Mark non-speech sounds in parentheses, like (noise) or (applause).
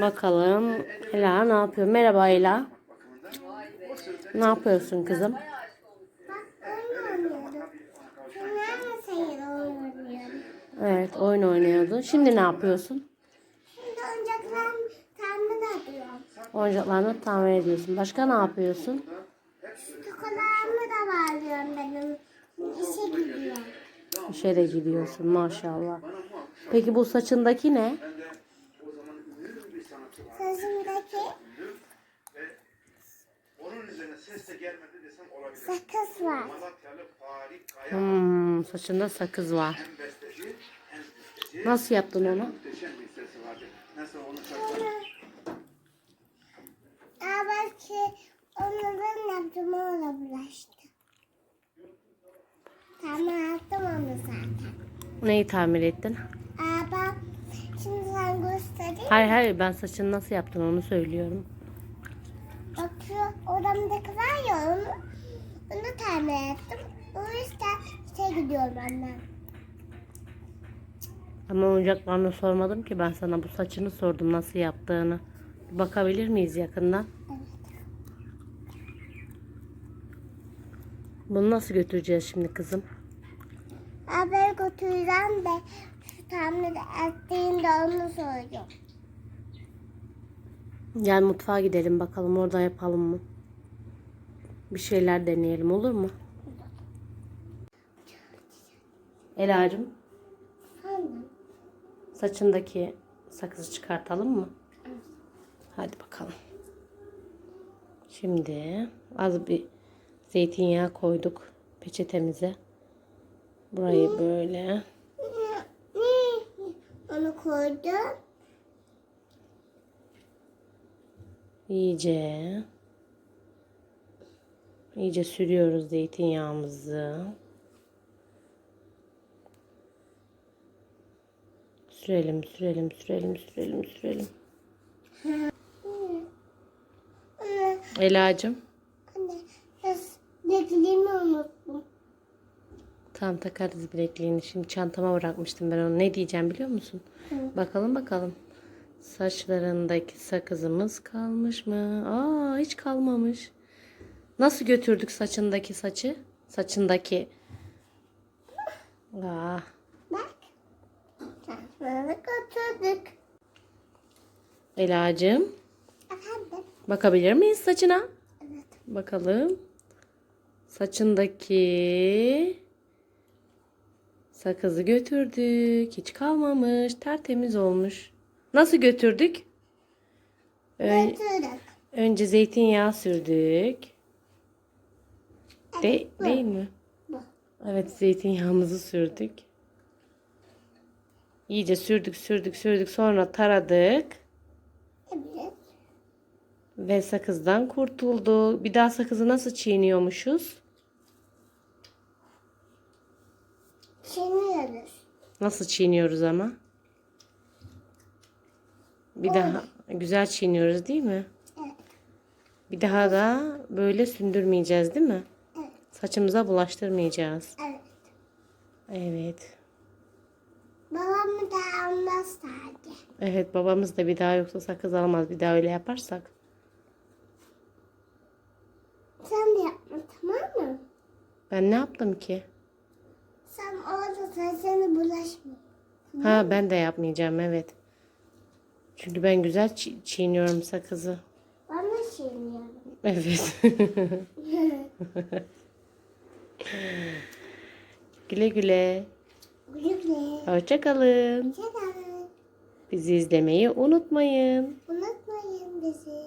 Bakalım Ela ne yapıyor? Merhaba Ela. Ne yapıyorsun kızım? Evet oyun oynuyordun. Şimdi ne yapıyorsun? Şimdi oyuncaklarım tamir ediyorum. Oyuncaklarını tamir ediyorsun. Başka ne yapıyorsun? Tokalarımı da bağlıyorum benim. İşe gidiyorum. İşe de gidiyorsun maşallah. Peki bu saçındaki ne? Olabilir. sakız var. Hmm, saçında sakız var. Nasıl yaptın onu? Onu? Aa belki onların yaptığımı ona bulaştı. Tamam yaptım onu zaten. Neyi tamir ettin? Aa ben şimdi sen göstereyim. Hayır hayır ben saçını nasıl yaptın onu söylüyorum. Bak şu odamdaki var ya onu, onu tamir ettim. O yüzden işe gidiyorum annem. Ama oyuncaklarını sormadım ki ben sana bu saçını sordum nasıl yaptığını. Bakabilir miyiz yakından? Bunu nasıl götüreceğiz şimdi kızım? Haber götüreceğim de tamir ettiğinde onu söylüyorum. Gel mutfağa gidelim bakalım orada yapalım mı? Bir şeyler deneyelim olur mu? Ela'cığım Annem. saçındaki sakızı çıkartalım mı? Hadi bakalım. Şimdi az bir zeytinyağı koyduk peçetemize. Burayı böyle Onu koydum. İyice iyice sürüyoruz zeytinyağımızı. Sürelim, sürelim, sürelim, sürelim, sürelim. Ela'cığım beklediğimi unuttum. Tamam takarız bilekliğini. Şimdi çantama bırakmıştım ben onu. Ne diyeceğim biliyor musun? Bakalım bakalım. Saçlarındaki sakızımız kalmış mı? Aa hiç kalmamış. Nasıl götürdük saçındaki saçı? Saçındaki. Aa, Bak. Transferini götürdük. Ela'cığım Efendim? bakabilir miyiz saçına? Evet. Bakalım. Saçındaki sakızı götürdük. Hiç kalmamış. Tertemiz olmuş. Nasıl götürdük? Ön- Götürdük. önce zeytinyağı sürdük. De bu. değil mi? Bu. Evet zeytinyağımızı sürdük. İyice sürdük sürdük sürdük sonra taradık. Evet. Ve sakızdan kurtulduk. Bir daha sakızı nasıl çiğniyormuşuz? Çiğniyoruz. Nasıl çiğniyoruz ama? Bir daha güzel çiğniyoruz değil mi? Evet. Bir daha da böyle sündürmeyeceğiz değil mi? Evet. Saçımıza bulaştırmayacağız. Evet. Evet. Babamı da almaz sadece. Evet babamız da bir daha yoksa sakız almaz. Bir daha öyle yaparsak. Sen de yapma tamam mı? Ben ne yaptım ki? Sen orada saçını bulaşma. Ha ben de yapmayacağım evet. Çünkü ben güzel çi- çiğniyorum sakızı. Bana çiğniyorum. Evet. (laughs) güle güle. Güle güle. Hoşçakalın. Hoşçakalın. Bizi izlemeyi unutmayın. Unutmayın bizi.